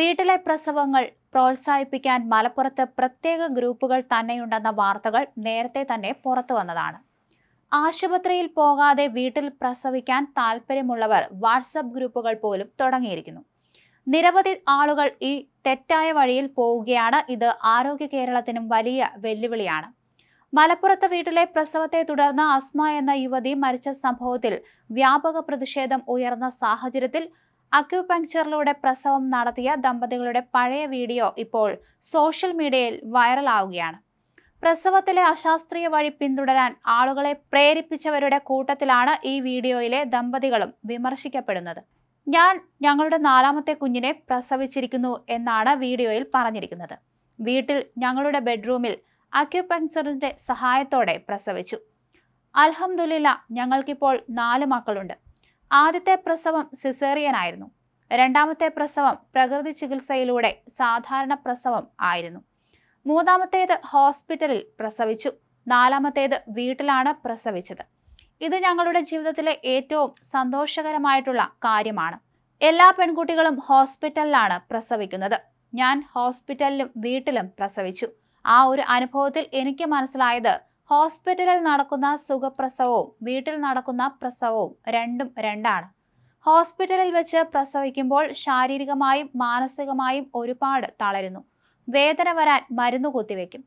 വീട്ടിലെ പ്രസവങ്ങൾ പ്രോത്സാഹിപ്പിക്കാൻ മലപ്പുറത്ത് പ്രത്യേക ഗ്രൂപ്പുകൾ തന്നെയുണ്ടെന്ന വാർത്തകൾ നേരത്തെ തന്നെ പുറത്തു വന്നതാണ്. ആശുപത്രിയിൽ പോകാതെ വീട്ടിൽ പ്രസവിക്കാൻ താല്പര്യമുള്ളവർ വാട്സപ്പ് ഗ്രൂപ്പുകൾ പോലും തുടങ്ങിയിരിക്കുന്നു. നിരവധി ആളുകൾ ഈ തെറ്റായ വഴിയിൽ പോവുകയാണ്. ഇത് ആരോഗ്യ കേരളത്തിനും വലിയ വെല്ലുവിളിയാണ്. മലപ്പുറത്തെ വീട്ടിലെ പ്രസവത്തെ തുടർന്ന് അസ്മ എന്ന യുവതി മരിച്ച സംഭവത്തിൽ വ്യാപക പ്രതിഷേധം ഉയർന്ന സാഹചര്യത്തിൽ അക്യുപങ്ക്ചറിലൂടെ പ്രസവം നടത്തിയ ദമ്പതികളുടെ പഴയ വീഡിയോ ഇപ്പോൾ സോഷ്യൽ മീഡിയയിൽ വൈറലാവുകയാണ്. പ്രസവത്തിലെ അശാസ്ത്രീയ വഴി പിന്തുടരാൻ ആളുകളെ പ്രേരിപ്പിച്ചവരുടെ കൂട്ടത്തിലാണ് ഈ വീഡിയോയിലെ ദമ്പതികളും വിമർശിക്കപ്പെടുന്നത്. ഞാൻ ഞങ്ങളുടെ നാലാമത്തെ കുഞ്ഞിനെ പ്രസവിച്ചിരിക്കുന്നു എന്നാണ് വീഡിയോയിൽ പറഞ്ഞിരിക്കുന്നത്. വീട്ടിൽ ഞങ്ങളുടെ ബെഡ്റൂമിൽ അക്യുപങ്ക്ചറിന്റെ സഹായത്തോടെ പ്രസവിച്ചു. അൽഹംദുലില്ല ഞങ്ങൾക്കിപ്പോൾ നാല് മക്കളുണ്ട്. ആദ്യത്തെ പ്രസവം സിസേറിയനായിരുന്നു. രണ്ടാമത്തെ പ്രസവം പ്രകൃതി ചികിത്സയിലൂടെ സാധാരണ പ്രസവം ആയിരുന്നു. മൂന്നാമത്തേത് ഹോസ്പിറ്റലിൽ പ്രസവിച്ചു. നാലാമത്തേത് വീട്ടിലാണ് പ്രസവിച്ചത്. ഇത് ഞങ്ങളുടെ ജീവിതത്തിലെ ഏറ്റവും സന്തോഷകരമായിട്ടുള്ള കാര്യമാണ്. എല്ലാ പെൺകുട്ടികളും ഹോസ്പിറ്റലിലാണ് പ്രസവിക്കുന്നത്. ഞാൻ ഹോസ്പിറ്റലിലും വീട്ടിലും പ്രസവിച്ചു. ആ ഒരു അനുഭവത്തിൽ എനിക്ക് മനസ്സിലായത് ഹോസ്പിറ്റലിൽ നടക്കുന്ന സുഖപ്രസവവും വീട്ടിൽ നടക്കുന്ന പ്രസവവും രണ്ടും രണ്ടാണ്. ഹോസ്പിറ്റലിൽ വെച്ച് പ്രസവിക്കുമ്പോൾ ശാരീരികമായും മാനസികമായും ഒരുപാട് തളരുന്നു. വേദന വരാൻ മരുന്ന് കുത്തിവെക്കും.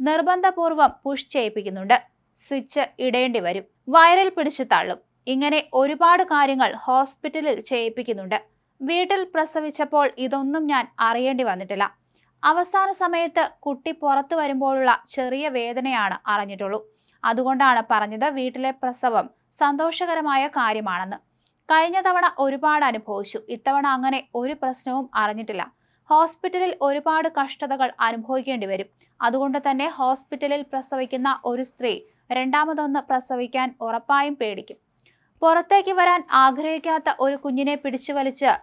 നിർബന്ധപൂർവം പുഷ് ചെയ്യിപ്പിക്കുന്നുണ്ട്. സ്വിച്ച് ഇടേണ്ടി വരും. വയറിൽ പിടിച്ചു തള്ളും. ഇങ്ങനെ ഒരുപാട് കാര്യങ്ങൾ ഹോസ്പിറ്റലിൽ ചെയ്യിപ്പിക്കുന്നുണ്ട്. വീട്ടിൽ പ്രസവിച്ചപ്പോൾ ഇതൊന്നും ഞാൻ അറിയേണ്ടി വന്നിട്ടില്ല. അവസാന സമയത്ത് കുട്ടി പുറത്തു വരുമ്പോഴുള്ള ചെറിയ വേദനയാണ് അറിഞ്ഞിട്ടുള്ളൂ. അതുകൊണ്ടാണ് പറഞ്ഞത് വീട്ടിലെ പ്രസവം സന്തോഷകരമായ കാര്യമാണെന്ന്. കഴിഞ്ഞ തവണ ഒരുപാട് അനുഭവിച്ചു. ഇത്തവണ അങ്ങനെ ഒരു പ്രശ്നവും അറിഞ്ഞിട്ടില്ല. ഹോസ്പിറ്റലിൽ ഒരുപാട് കഷ്ടതകൾ അനുഭവിക്കേണ്ടി വരും. അതുകൊണ്ട് തന്നെ ഹോസ്പിറ്റലിൽ പ്രസവിക്കുന്ന ഒരു സ്ത്രീ രണ്ടാമതൊന്ന് പ്രസവിക്കാൻ ഉറപ്പായും പേടിക്കും. പുറത്തേക്ക് വരാൻ ആഗ്രഹിക്കാത്ത ഒരു കുഞ്ഞിനെ പിടിച്ചു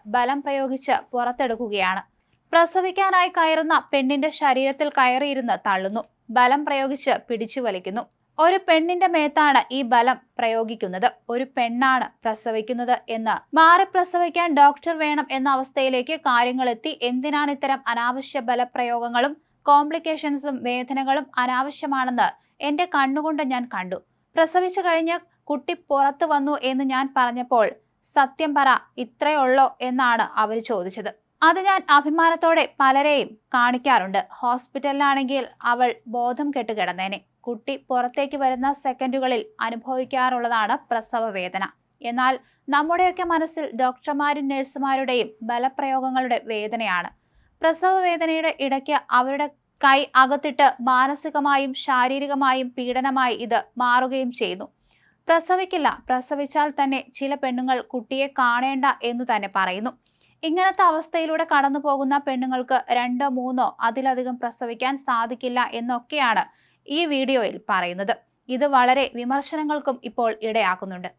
ബലം പ്രയോഗിച്ച് പുറത്തെടുക്കുകയാണ്. പ്രസവിക്കാനായി കയറുന്ന പെണ്ണിന്റെ ശരീരത്തിൽ കയറിയിരുന്ന് തള്ളുന്നു. ബലം പ്രയോഗിച്ച് പിടിച്ചു വലിക്കുന്നു. ഒരു പെണ്ണിന്റെ മേത്താണ് ഈ ബലം പ്രയോഗിക്കുന്നത്. ഒരു പെണ്ണാണ് പ്രസവിക്കുന്നത് എന്ന്. മാറി പ്രസവിക്കാൻ ഡോക്ടർ വേണം എന്ന അവസ്ഥയിലേക്ക് കാര്യങ്ങൾ എത്തി. എന്തിനാണ് ഇത്തരം അനാവശ്യ ബലപ്രയോഗങ്ങളും കോംപ്ലിക്കേഷൻസും വേദനകളും അനാവശ്യമാണെന്ന് എന്റെ കണ്ണുകൊണ്ട് ഞാൻ കണ്ടു. പ്രസവിച്ചു കഴിഞ്ഞ് കുട്ടി പുറത്തു വന്നു എന്ന് ഞാൻ പറഞ്ഞപ്പോൾ സത്യം പറ ഇത്രയുള്ളോ എന്നാണ് അവർ ചോദിച്ചത്. അത് ഞാൻ അഭിമാനത്തോടെ പലരെയും കാണിക്കാറുണ്ട്. ഹോസ്പിറ്റലിലാണെങ്കിൽ അവൾ ബോധം കെട്ട് കിടന്നേനെ. കുട്ടി പുറത്തേക്ക് വരുന്ന സെക്കൻഡുകളിൽ അനുഭവിക്കാറുള്ളതാണ് പ്രസവ വേദന എന്നാൽ നമ്മുടെയൊക്കെ മനസ്സിൽ ഡോക്ടർമാരും നഴ്സുമാരുടെയും ബലപ്രയോഗങ്ങളുടെ വേദനയാണ്. പ്രസവ വേദനയുടെ ഇടയ്ക്ക് അവരുടെ കൈ അകത്തിട്ട് മാനസികമായും ശാരീരികമായും പീഡനമായി ഇത് മാറുകയും ചെയ്യുന്നു. പ്രസവിക്കില്ല. പ്രസവിച്ചാൽ തന്നെ ചില പെണ്ണുങ്ങൾ കുട്ടിയെ കാണേണ്ട എന്നു തന്നെ പറയുന്നു. ഇങ്ങനത്തെ അവസ്ഥയിലൂടെ കടന്നു പോകുന്ന പെണ്ണുങ്ങൾക്ക് രണ്ടോ മൂന്നോ അതിലധികം പ്രസവിക്കാൻ സാധിക്കില്ല എന്നൊക്കെയാണ് ഈ വീഡിയോയിൽ പറയുന്നത്. ഇത് വളരെ വിമർശനങ്ങൾക്കും ഇപ്പോൾ ഇടയാക്കുന്നുണ്ട്.